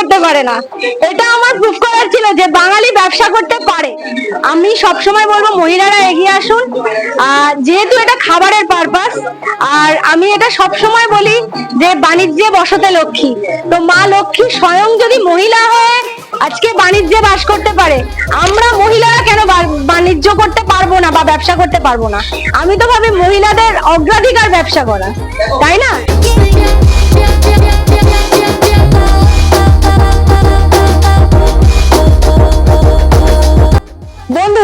করতে পারে না। এটা আমার প্রুফ করার ছিল যে বাঙালি ব্যবসা করতে পারে। আমি সবসময় বলব, মহিলারা এগিয়ে আসুন। যেহেতু এটা খাবারের পারপাস আর আমি এটা সবসময় বলি যে বাণিজ্যে বসতে লক্ষ্মী। তো মা লক্ষ্মী স্বয়ং যদি মহিলা হয়ে আজকে বাণিজ্যে বাস করতে পারে, আমরা মহিলারা কেন বাণিজ্য করতে পারব না বা ব্যবসা করতে পারব না? আমি তো ভাবি মহিলাদের অগ্রাধিকার ব্যবসা করা। তাই না?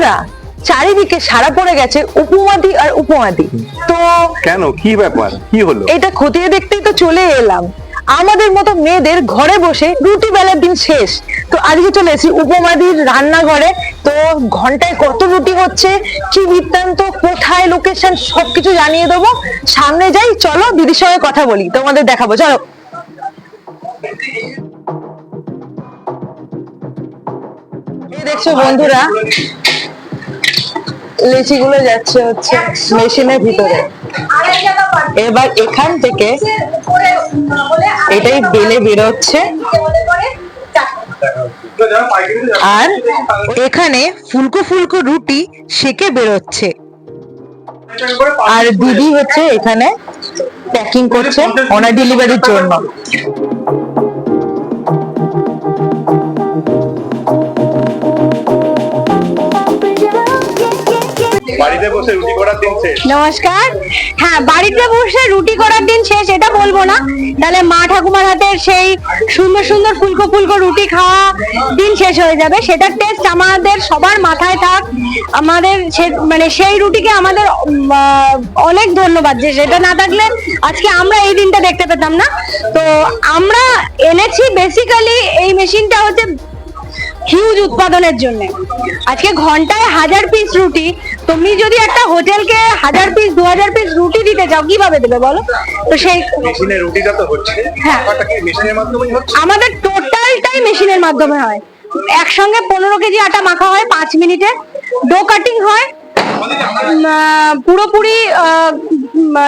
বন্ধুরা চারিদিকে সারা পড়ে গেছে উপমাদি আর উপমাদি। তো কেন? কি ব্যাপার? কি হলো? এটা খতিয়ে দেখতেই তো চলে এলাম। আমাদের মতো মেয়েদের ঘরে বসে রুটি বেলার দিন শেষ। তো আজকে চলে এসেছি উপমাদির রান্নাঘরে। তো ঘন্টায় কত রুটি হচ্ছে কি বৃত্তান্ত কোথায় লোকেশন সবকিছু জানিয়ে দেবো। সামনে যাই চলো দিদির সঙ্গে কথা বলি তোমাদের দেখাবো চলো। দেখছ বন্ধুরা লেচি গুলো যাচ্ছে হচ্ছে মেশিনের ভিতরে। এবার এখান থেকে এটাই বেলে বেরোচ্ছে। আর এখানে ফুলকো ফুলকো রুটি সেকে বেরোচ্ছে। আর দিদি হচ্ছে এখানে প্যাকিং করছে, ওনার ডেলিভারির জন্য। বাড়িতে বসে রুটি করার দিন শেষ। নমস্কার। হ্যাঁ বাড়িতে বসে রুটি করার দিন শেষ, এটা বলব না। তাহলে মা ঠাকুমার হাতের সেই সুন্দর সুন্দর ফুলকো ফুলকো রুটি খাওয়া দিন শেষ হয়ে যাবে। সেটার টেস্ট আমাদের সবার মাথায় থাক। আমাদের মানে সেই রুটিকে আমাদের অনেক ধন্যবাদ যে সেটা না থাকলে আজকে আমরা এই দিনটা দেখতে পেতাম না। তো আমরা এনেছি বেসিক্যালি এই মেশিনটা হচ্ছে হিউজ উৎপাদনের জন্য। আজকে ঘন্টায় হাজার পিস রুটি তুমি যদি একটা হোটেলকে হাজার পিস দু হাজার পিস রুটি দিতে চাও কীভাবে দেবে বলো? তো সেই মেশিনে রুটিটা তো হচ্ছে। হ্যাঁ। মেশিনের মাধ্যমেই হচ্ছে? আমাদের টোটালটাই মেশিনের মাধ্যমে হয়। একসঙ্গে পনেরো কেজি আটা মাখা হয় পাঁচ মিনিটে। ডো কাটিং হয়। পুরোপুরি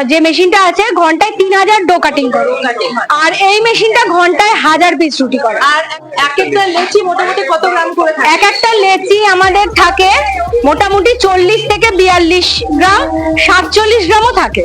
যে মেশিনটা আছে ঘন্টায় তিন হাজার ডো কাটিং করে। আর এই মেশিনটা ঘন্টায় হাজার পিস রুটি করে। আর এক একটা লেচি মোটামুটি কত গ্রাম করে এক একটা লেচি আমাদের থাকে মোটামুটি চল্লিশ থেকে বিয়াল্লিশ গ্রাম সাতচল্লিশ গ্রামও থাকে।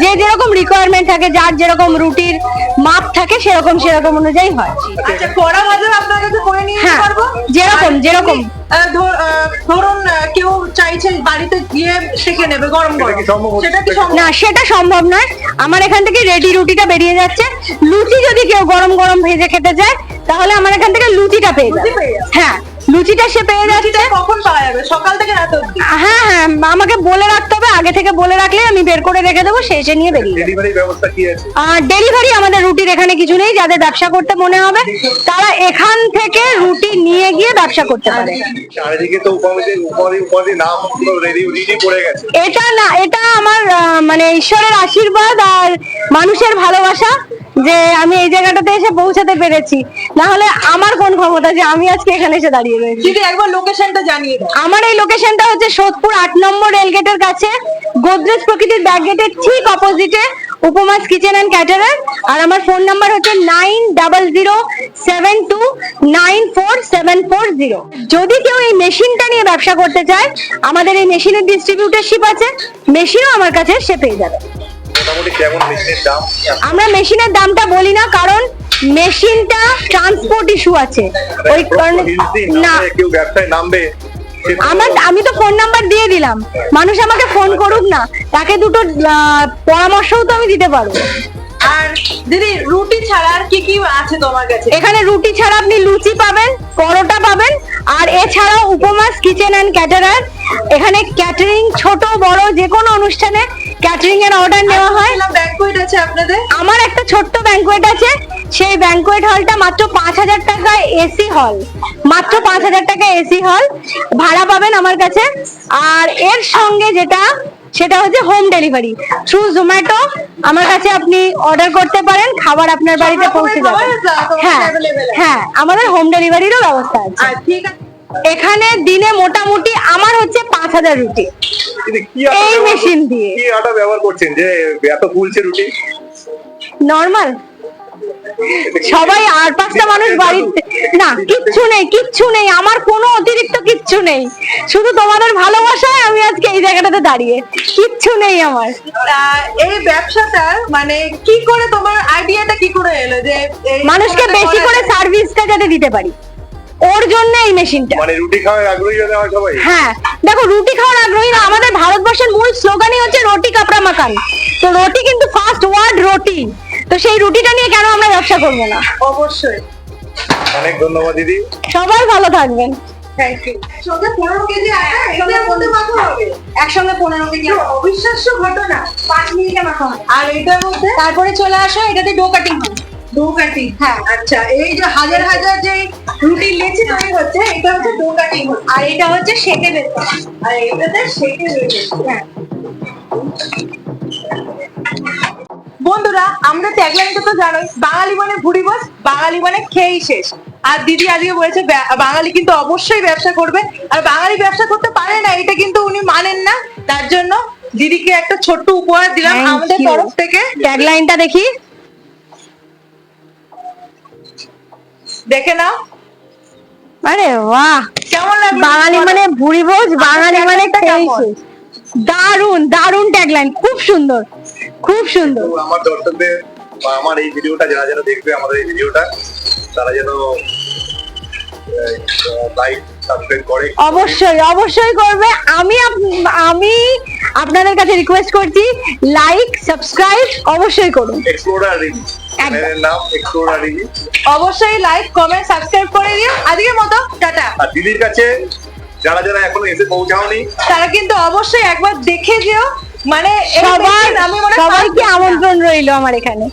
যে যেরকম রিকোয়ারমেন্ট থাকে যার যেরকম রুটির মাপ থাকে সেরকম সেরকম অনুযায়ী হয়। আচ্ছা কড়া ভাজা আপনার কাছে করে নিয়ে হ্যাঁ, পারব? যেরকম, যেরকম। আহ, ধর- আহ, ধরুন কেউ চাইছে বাড়িতে গিয়ে শিখে নেবে গরম গরম? সেটা কি না সেটা সম্ভব নয়। আমার এখান থেকে রেডি রুটিটা বেরিয়ে যাচ্ছে। লুচি যদি কেউ গরম গরম ভেজে খেতে চায় তাহলে আমার এখান থেকে লুচিটা পেয়ে যাবে। হ্যাঁ লুচিটা সে পেয়ে যাচ্ছে। কখন পাওয়া যাবে? সকাল থেকে রাত অবধি? হ্যাঁ হ্যাঁ আমাকে বলে রাখতে হবে। আগে থেকে বলে রাখলে আমি বের করে রেখে দেবো সে এসে নিয়ে বেরিয়ে যাবে। ডেলিভারি ব্যবস্থা কি আছে? আর ডেলিভারি আমাদের রুটির এখানে কিছু নেই। যাদের ব্যবসা করতে মনে হবে তারা এখান থেকে রুটি নিয়ে গিয়ে ব্যবসা করতে পারে। চারিদিকে তো উপাধি উপাধি উপাধি নাম রেডি রেডি পড়ে গেছে। এটা না এটা ঈশ্বরের আশীর্বাদ আর মানুষের ভালোবাসা যে আমি এই জায়গাটাতে এসে পৌঁছাতে পেরেছি। না হলে আমার কোন ক্ষমতা যে আমি আজকে এখানে এসে দাঁড়িয়ে রয়েছি? দিদি একবার লোকেশনটা জানিয়ে দাও। আমার এই লোকেশনটা হচ্ছে সোদপুর আট নম্বর রেলগেটের কাছে। গোদরেজ প্রকৃতির ব্যাক গেটের ঠিক অপোজিটে উপমাস কিচেন অ্যান্ড ক্যাটারার আর আমার ফোন নাম্বার হচ্ছে nine double zero seven two nine four seven four zero যদি কেউ এই মেশিনটা নিয়ে ব্যবসা করতে চায় আমাদের এই মেশিনের ডিস্ট্রিবিউটারশিপ আছে মেশিনও আমার কাছে সে পেয়ে যাবে। আমরা মেশিনের দামটা বলি না কারণ মেশিনটা ট্রান্সপোর্ট ইস্যু আছে। ওই কারণে না। কেউ ব্যবসায় নামবে? আমার আমি তো ফোন নাম্বার দিয়ে দিলাম। মানুষ আমাকে ফোন করুক না তাকে দুটো পরামর্শও তো আমি দিতে পারব। আর দিদি রুটি ছাড়া আর কি কি আছে তোমার কাছে? এখানে রুটি ছাড়া আপনি লুচি পাবেন পরোটা পাবেন আর এছাড়াও উপমাস কিচেন অ্যান্ড ক্যাটারার এখানে ক্যাটারিং ছোট বড় যে কোনো অনুষ্ঠানে ক্যাটারিং এর অর্ডার নেওয়া হয়। ব্যাংকুয়েট আছে আপনাদের? আমার একটা ছোট্ট ব্যাংকুয়েট আছে। সেই ব্যাংকোয়েট হলটা মাত্র পাঁচ হাজার টাকা এসি হল মাত্র পাঁচ হাজার টাকা এসি হল ভাড়া পাবেন আমার কাছে। আর এর সঙ্গে যেটা সেটা হচ্ছে হোম ডেলিভারি থ্রু জোম্যাটো আমার কাছে আপনি অর্ডার করতে পারেন খাবার আপনার বাড়িতে পৌঁছে যাবে। হ্যাঁ? হ্যাঁ আমাদের হোম ডেলিভারিরও ব্যবস্থা আছে। ঠিক আছে। এখানে দিনে মোটামুটি আমার হচ্ছে পাঁচ হাজার রুটি। এই মেশিন দিয়ে। কি আটা ব্যবহার করছেন যে এত ফুলছে রুটি? নর্মাল সবাই আর পাঁচটা মানুষ বাড়িতে না কিচ্ছু নেই কিচ্ছু নেই আমার কোনো অতিরিক্ত কিচ্ছু নেই। শুধু তোমাদের ভালোবাসায় আমি আজকে এই জায়গাটাতে দাঁড়িয়ে। কিচ্ছু নেই আমার। এই ব্যবসাটার মানে কি করে তোমার আইডিয়াটা কি করে এলো যে মানুষকে বেশি করে সার্ভিসটা যাতে দিতে পারি। ওর জন্য এই মেশিনটা মানে রুটি খাওয়ার আগ্রহী হলে হয় সবাই? হ্যাঁ। দেখো রুটি খাওয়ার আগ্রহী না আমাদের ভারতবর্ষের মূল স্লোগানই হচ্ছে রুটি কাপড়া মাকান তো রুটি কিন্তু ফার্স্ট ওয়ার্ড রুটি। তো সেই রুটিটা নিয়ে কেন আমরা ব্যবসা করব না? অবশ্যই। অনেক ধন্যবাদ দিদি। সবাই ভালো থাকবেন। থ্যাংক ইউ সঙ্গে পনেরো কেজি আটা এটার মধ্যে মাখা হবে? একসঙ্গে পনেরো কেজি অবিশ্বাস্য ঘটনা পাঁচ মিনিটে মাখা হয় আর এটার মধ্যে? তারপরে চলে আসো এটাতে ডো কাটিং হয় ডো কাটিং? হ্যাঁ। আচ্ছা এই যে হাজার হাজার যে রুটি লেচি তৈরি হচ্ছে এটা হচ্ছে ডো কাটিং আর এটা হচ্ছে সেকে বের আর এটাতে শেখে রয়েছে হ্যাঁ। বন্ধুরা আমরা ট্যাগলাইনটা তো জানোই বাঙালি মানে ভুড়ি বস বাঙালি মানে খেয়েই শেষ। আর দিদি আজকে বলেছে বাঙালি কিন্তু অবশ্যই ব্যবসা করবে আর বাঙালি ব্যবসা করতে পারে না এটা কিন্তু উনি মানেন না। তার জন্য দিদিকে একটা ছোট্ট উপহার দিলাম আমাদের তরফ থেকে। ট্যাগলাইনটা দেখি। দেখে নাও। আরে বাহ! কেমন লাগল? বাঙালি মানে ভুড়ি ভোজ বাঙালি মানে খেয়েই শেষ। দারুণ দারুণ ট্যাগলাইন খুব সুন্দর খুব সুন্দর। আমার দর্শকদের বা আমার এই ভিডিওটা যারা যারা দেখবে আমাদের এই ভিডিওটা তারা যেন লাইক অবশ্যই অবশ্যই করবে। আমি আমি আপনাদের কাছে রিকোয়েস্ট করছি লাইক সাবস্ক্রাইব অবশ্যই করুন। অবশ্যই লাইক কমেন্ট সাবস্ক্রাইব করে দিও। আজকের মতো টাটা। দিদির কাছে যারা যারা এখনও এসে পৌঁছাওনি তারা কিন্তু অবশ্যই একবার দেখে যেও। মানে সবার আমি মনে সবাইকে আমন্ত্রণ রইল আমার এখানে।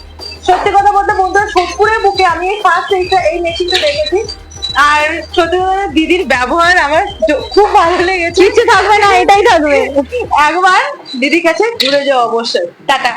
সত্যি কথা বলতে বন্ধুরা সোদপুরের বুকে আমি এই ফার্স্ট এইটা এই মেশিনটা দেখেছি। আর সত্যি কথা দিদির ব্যবহার আমার খুব ভালো লেগেছে। কিছু থাকবে না এটাই থাকবে। একবার দিদির কাছে ঘুরে যাও অবশ্যই। টাটা।